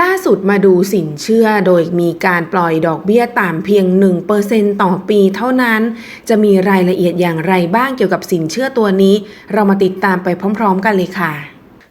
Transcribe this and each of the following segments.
ล่าสุดมาดูสินเชื่อโดยมีการปล่อยดอกเบี้ยต่ำเพียง 1%ต่อปีเท่านั้น จะมีรายละเอียดอย่างไรบ้างเกี่ยวกับสินเชื่อตัวนี้ เรามาติดตามไปพร้อม ๆ กันเลยค่ะ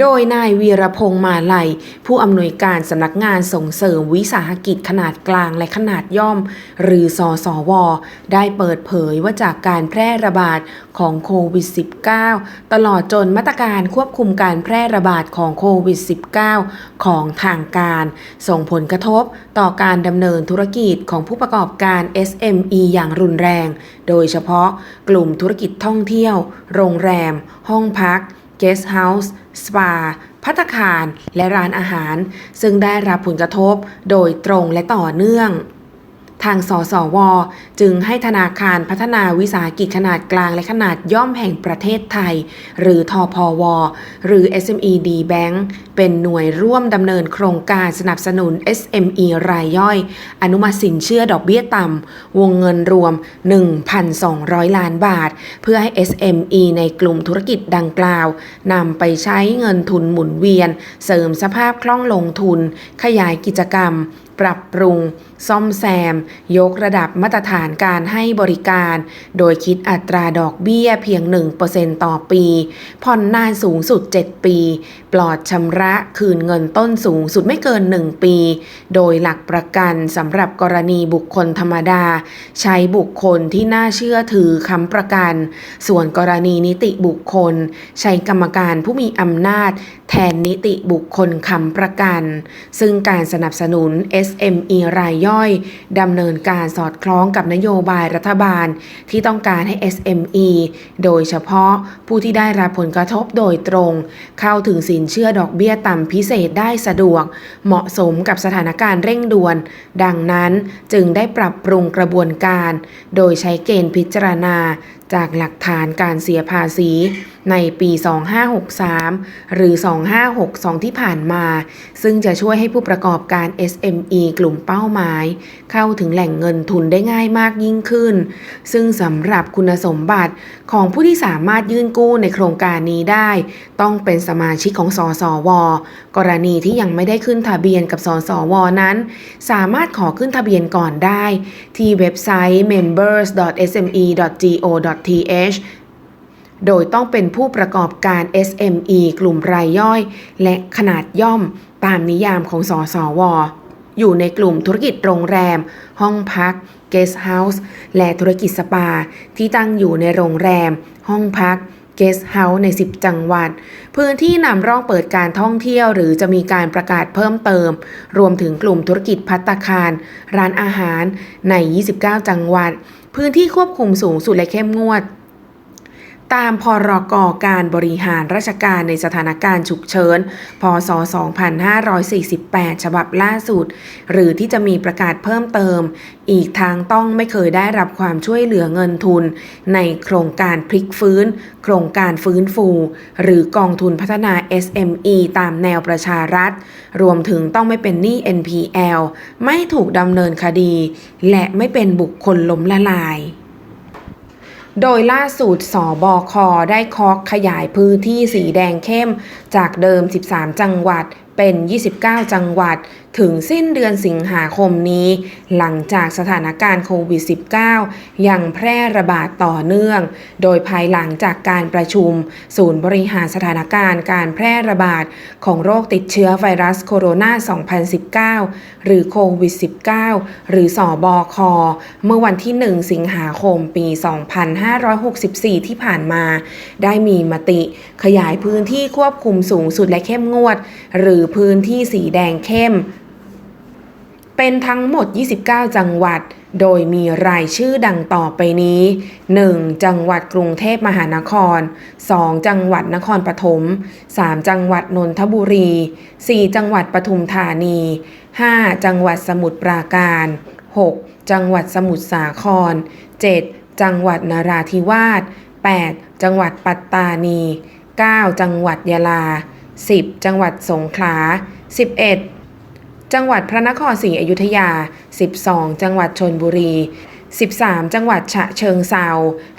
โดยนายวีรพงษ์มาลัย ผู้อำนวยการสำนักงานส่งเสริมวิสาหกิจขนาดกลางและขนาดย่อม หรือสอสวได้เปิดเผยว่าจากการแพร่ระบาดของโควิด -19 ตลอดจนมาตรการควบคุมการแพร่ระบาดของโควิด -19 ของทางการ ส่งผลกระทบต่อการดำเนินธุรกิจของผู้ประกอบการ SME อย่างรุนแรง โดยเฉพาะกลุ่มธุรกิจท่องเที่ยว โรงแรม ห้องพัก เกสต์เฮาส์สปาพัตคาร และร้านอาหาร ซึ่งได้รับผลกระทบโดยตรงและต่อเนื่อง ทางสสว จึงให้ธนาคารพัฒนาวิสาหกิจขนาดกลางและขนาดย่อมแห่งประเทศไทย หรือทอพวหรือ SME D Bank เป็นหน่วยร่วมดำเนินโครงการสนับสนุน SME รายย่อย อนุมัติสินเชื่อดอกเบี้ยต่ำ วงเงินรวม 1,200 ล้านบาท เพื่อให้ SME ในกลุ่มธุรกิจดังกล่าวนำไปใช้เงินทุนหมุนเวียน เสริมสภาพคล่องลงทุน ขยายกิจกรรม ปรับปรุง ซ่อมแซม ยกระดับมาตรฐานการให้บริการ โดยคิดอัตราดอกเบี้ยเพียง 1%ต่อปี ผ่อนนานสูงสุด 7 ปี ปลอดชำระคืนเงินต้นสูงสุดไม่เกิน 1 ปี โดยหลักประกันสำหรับกรณีบุคคลธรรมดา ใช้บุคคลที่น่าเชื่อถือค้ำประกัน ส่วนกรณีนิติบุคคล ใช้กรรมการผู้มีอำนาจแทนนิติบุคคลค้ำประกัน ซึ่งการสนับสนุน SME รายย่อยดำเนินการสอดคล้องกับนโยบายรัฐบาล ที่ต้องการให้ SME โดยเฉพาะผู้ที่ได้รับผลกระทบโดยตรง เข้าถึงสินเชื่อดอกเบี้ยต่ำพิเศษได้สะดวก เหมาะสมกับสถานการณ์เร่งด่วน ดังนั้นจึงได้ปรับปรุงกระบวนการ โดยใช้เกณฑ์พิจารณา จากหลักฐานการเสียภาษีในปี 2563 หรือ 2562 ที่ผ่านมา ซึ่งจะช่วยให้ผู้ประกอบการ SME กลุ่มเป้าหมาย เข้าถึงแหล่งเงินทุนได้ง่ายมากยิ่งขึ้น ซึ่งสำหรับคุณสมบัติของผู้ที่สามารถยื่นกู้ในโครงการนี้ได้ ต้องเป็นสมาชิกของสสว กรณีที่ยังไม่ได้ขึ้นทะเบียนกับสสวนั้น สามารถขอขึ้นทะเบียนก่อนได้ ที่เว็บไซต์ members.sme.go .th โดยต้องเป็นผู้ประกอบการ SME กลุ่มรายย่อย และขนาดย่อมตามนิยามของสสว อยู่ในกลุ่มธุรกิจโรงแรม ห้องพัก เกสต์เฮาส์ และธุรกิจสปา ที่ตั้งอยู่ในโรงแรม ห้องพัก เกสต์เฮาส์ใน 10 จังหวัด พื้นที่นำร่องเปิดการท่องเที่ยว หรือจะมีการประกาศเพิ่มเติม รวมถึงกลุ่มธุรกิจพัตตาคาร ร้านอาหารใน 29 จังหวัด พื้นที่ควบคุมสูงสุดและเข้มงวด ตามพรกการบริหารราชการในสถานการณ์ฉุกเฉิน พศ 2548 ฉบับล่าสุด หรือที่จะมีประกาศเพิ่มเติม อีกทางต้องไม่เคยได้รับความช่วยเหลือเงินทุน ในโครงการพลิกฟื้น โครงการฟื้นฟู หรือกองทุนพัฒนา SME ตามแนวประชารัฐ รวมถึงต้องไม่เป็นหนี้ NPL ไม่ถูกดำเนินคดี และไม่เป็นบุคคลล้มละลาย โดยล่าสุดสบคได้เคาะขยายพื้นที่สีแดงเข้ม จากเดิม 13 จังหวัดเป็น 29 จังหวัด ถึงสิ้นเดือนสิงหาคมนี้ หลังจากสถานการณ์โควิด -19 ยังแพร่ระบาดต่อเนื่อง โดยภายหลังจากการประชุม ศูนย์บริหารสถานการณ์การแพร่ระบาดของโรคติดเชื้อไวรัสโคโรนา 2019 หรือโควิด -19 หรือสอบอคเมื่อวันที่ 1 สิงหาคมปี 2564 ที่ผ่านมา ได้มีมติขยายพื้นที่ควบคุมสูงสุดและเข้มงวด หรือพื้นที่สีแดงเข้ม เป็นทั้งหมด 29 จังหวัด โดยมีรายชื่อดังต่อไปนี้ 1. จังหวัดกรุงเทพมหานคร 2. จังหวัดนครปฐม 3. จังหวัดนนทบุรี 4. จังหวัดปทุมธานี 5. จังหวัดสมุทรปราการ 6. จังหวัดสมุทรสาคร 7. จังหวัดนราธิวาส 8. จังหวัดปัตตานี 9 จังหวัดยะลา 10 จังหวัดสงขลา 11 จังหวัดพระนครศรีอยุธยา 12 จังหวัดชนบุรี 13 จังหวัดฉะเชิงเซา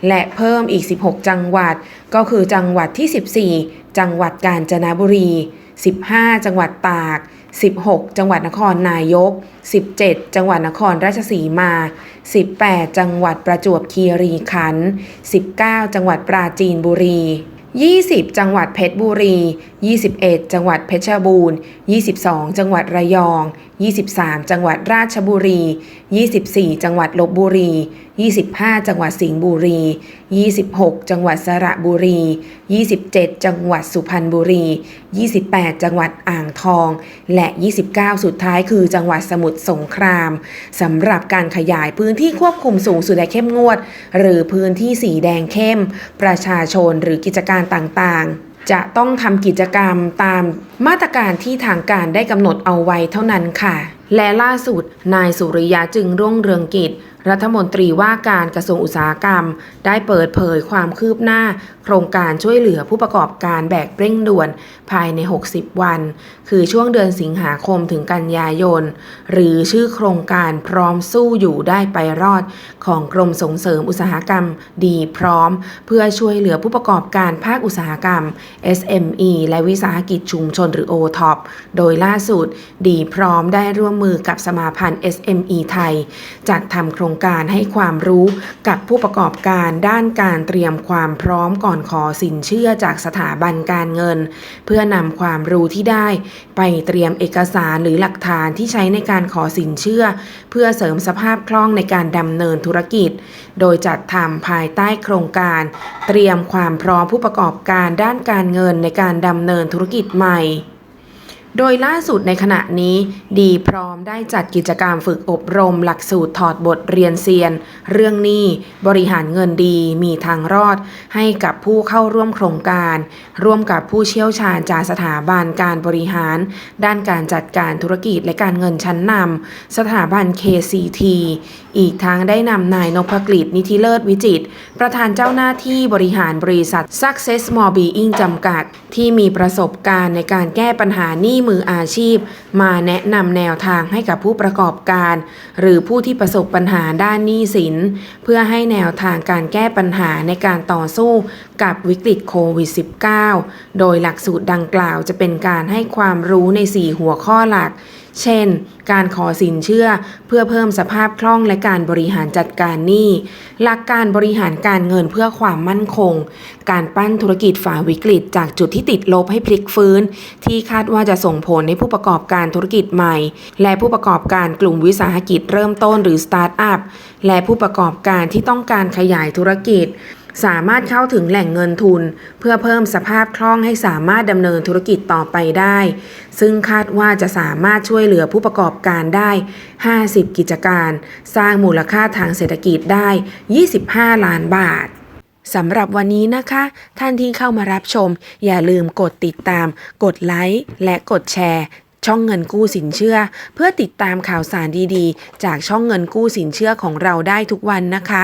และเพิ่มอีก 16 จังหวัด ก็คือจังหวัดที่ 14 จังหวัดกาญจนบุรี 15 จังหวัดตาก 16 จังหวัดนครนายก 17 จังหวัดนครราชสีมา 18 จังหวัดประจวบคีรีขันธ์19 จังหวัดปราจีนบุรี 20 จังหวัดเพชรบุรี 21 จังหวัดเพชรบูรณ์ 22 จังหวัดระยอง 23 จังหวัดราชบุรี 24 จังหวัดลบบุรี 25 จังหวัดสิงห์บุรี 26 จังหวัดสระบุรี 27 จังหวัดสุพรรณบุรี 28 จังหวัดอ่างทอง และ 29 สุดท้ายคือจังหวัดสมุทรสงครามสำหรับการขยายพื้นที่ควบคุมสูงสุดและเข้มงวด หรือพื้นที่สีแดงเข้ม ประชาชนหรือกิจการต่างๆ จะต้องทำกิจกรรมตามมาตรการที่ทางการได้กำหนดเอาไว้เท่านั้นค่ะ และล่าสุดนายสุริยะจึงรุ่งเรืองกิจรัฐมนตรีว่าการกระทรวงอุตสาหกรรม ได้เปิดเผยความคืบหน้า โครงการช่วยเหลือผู้ประกอบการแบกเร่งด่วนภายใน 60 วัน คือช่วงเดือนสิงหาคมถึงกันยายน หรือชื่อโครงการพร้อมสู้อยู่ได้ไปรอด ของกรมส่งเสริมอุตสาหกรรมดีพร้อม เพื่อช่วยเหลือผู้ประกอบการภาคอุตสาหกรรม SME และวิสาหกิจชุมชนหรือ OTOP โดยล่าสุด ดีพร้อมได้ร่วมมือกับสมาพันธ์ SME ไทยจัดทำโครงการให้ความรู้กับผู้ประกอบการด้านการเตรียมความพร้อมก่อนขอสินเชื่อจากสถาบันการเงิน เพื่อนำความรู้ที่ได้ ไปเตรียมเอกสารหรือหลักฐานที่ใช้ในการขอสินเชื่อ เพื่อเสริมสภาพคล่องในการดำเนินธุรกิจ โดยจัดทำภายใต้โครงการ เตรียมความพร้อมผู้ประกอบการด้านการเงินในการดำเนินธุรกิจใหม่ โดยล่าสุดในขณะนี้ ดีพร้อมได้จัดกิจกรรมฝึกอบรมหลักสูตรถอดบทเรียนเซียน เรื่องหนี้บริหารเงินดีมีทางรอด ให้กับผู้เข้าร่วมโครงการ ร่วมกับผู้เชี่ยวชาญจากสถาบันการบริหาร ด้านการจัดการธุรกิจและการเงินชั้นนำสถาบัน KCT อีกทั้งได้นำนายนพกฤษนิธิเลิศวิจิตรประธานเจ้าหน้าที่บริหารบริษัท Success Small Being จำกัด ที่มีประสบการณ์ในการแก้ปัญหาหนี้มืออาชีพ มาแนะนำแนวทางให้กับผู้ประกอบการ หรือผู้ที่ประสบปัญหาด้านหนี้สิน เพื่อให้แนวทางการแก้ปัญหาในการต่อสู้กับวิกฤตโควิด -19 โดยหลักสูตรดังกล่าวจะเป็นการให้ความรู้ใน 4 หัวข้อหลัก เช่น การขอสินเชื่อเพื่อเพิ่มสภาพคล่องและการบริหารจัดการหนี้ หลักการบริหารการเงินเพื่อความมั่นคง การปั้นธุรกิจฝ่าวิกฤต จากจุดที่ติดลบให้พลิกฟื้น ที่คาดว่าจะส่งผลให้ผู้ประกอบการธุรกิจใหม่ และผู้ประกอบการกลุ่มวิสาหกิจเริ่มต้นหรือสตาร์ทอัพและผู้ประกอบการที่ต้องการขยายธุรกิจ สามารถเข้าถึงแหล่งเงินทุน เพื่อเพิ่มสภาพคล่องให้สามารถดำเนินธุรกิจต่อไปได้ ซึ่งคาดว่าจะสามารถช่วยเหลือผู้ประกอบการได้ 50 กิจการ สร้างมูลค่าทางเศรษฐกิจได้ 25 ล้านบาทสำหรับวันนี้นะคะ ท่านที่เข้ามารับชม อย่าลืมกดติดตาม กดไลค์และกดแชร์ช่องเงินกู้สินเชื่อ เพื่อติดตามข่าวสารดีๆ จากช่องเงินกู้สินเชื่อของเราได้ทุกวันนะคะ